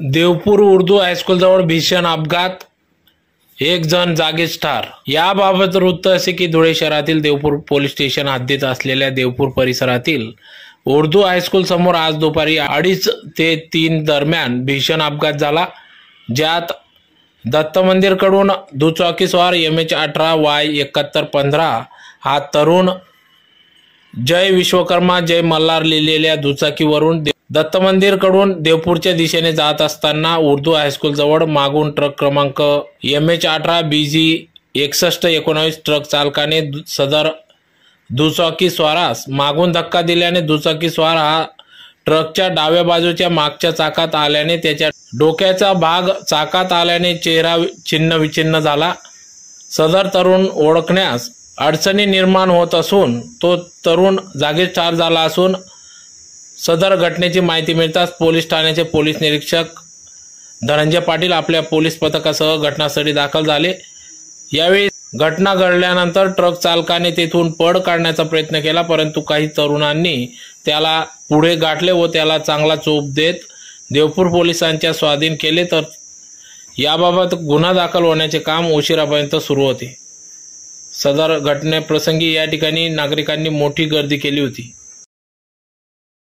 देवपूर उर्दू हायस्कूलजवळ भीषण अपघात. एक जण जागीच ठार. याबाबत वृत्त असे की धुळे शहरातील देवपूर पोलीस स्टेशन हद्दीत असलेल्या देवपूर परिसरातील उर्दू हायस्कूल समोर आज दुपारी अडीच ते तीन दरम्यान भीषण अपघात झाला. ज्यात दत्त मंदिरकडून दुचाकीस्वार एम एच अठरा वाय एकाहत्तर पंधरा हा तरुण जय विश्वकर्मा जय मल्हार लिहिलेल्या दुचाकीवरून दे- दत्त देवपूरच्या दिशेने जात असताना उर्दू हायस्कूल जवळ मागून ट्रक क्रमांक एम एच अठरा बी जी एकसष्ट एकोणावीस ट्रक चालकाने दु- सदर दुचाकी स्वारास मागून धक्का दिल्याने दुचाकी स्वार हा ट्रकच्या डाव्या बाजूच्या मागच्या चाकात आल्याने त्याच्या डोक्याचा भाग चाकात आल्याने चेहरा छिन्न विछिन्न झाला. सदर तरुण ओळखण्यास अडचणी निर्माण होत असून तो तरुण जागीच ठार झाला असून सदर घटनेची माहिती मिळताच पोलीस ठाण्याचे पोलीस निरीक्षक धनंजय पाटील आपल्या पोलीस पथकासह घटनास्थळी दाखल झाले. यावेळी घटना घडल्यानंतर ट्रक चालकाने तेथून पळ काढण्याचा प्रयत्न केला परंतु काही तरुणांनी त्याला पुढे गाठले व त्याला चांगला चोप देत देवपूर पोलिसांच्या स्वाधीन केले. तर याबाबत गुन्हा दाखल होण्याचे काम उशिरापर्यंत सुरू होते. सदर घटनेप्रसंगी या ठिकाणी नागरिकांनी मोठी गर्दी केली होती.